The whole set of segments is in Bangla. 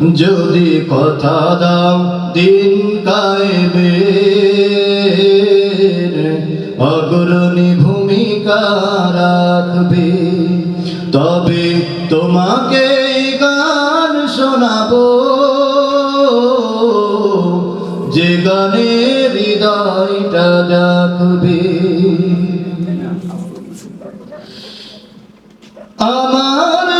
যদি কথা দাও, দিন কায়েবে। অগ্রণী ভূমিকা রাখবে। তবে তোমাকে গান শোনাবো। যে গানে হৃদয়টা জাগবে আমার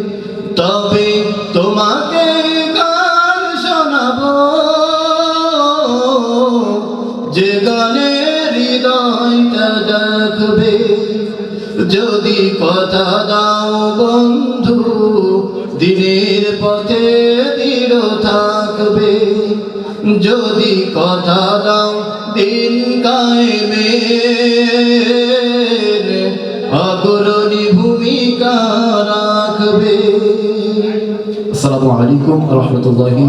যদি কথা দাও বন্ধু, দিনের পথে দৃঢ় থাকবে। যদি কথা দাও দিন কায়েমে অগ্রণী ভূমিকা রাখবে। আসসালামু আলাইকুম রহমতুল্লাহি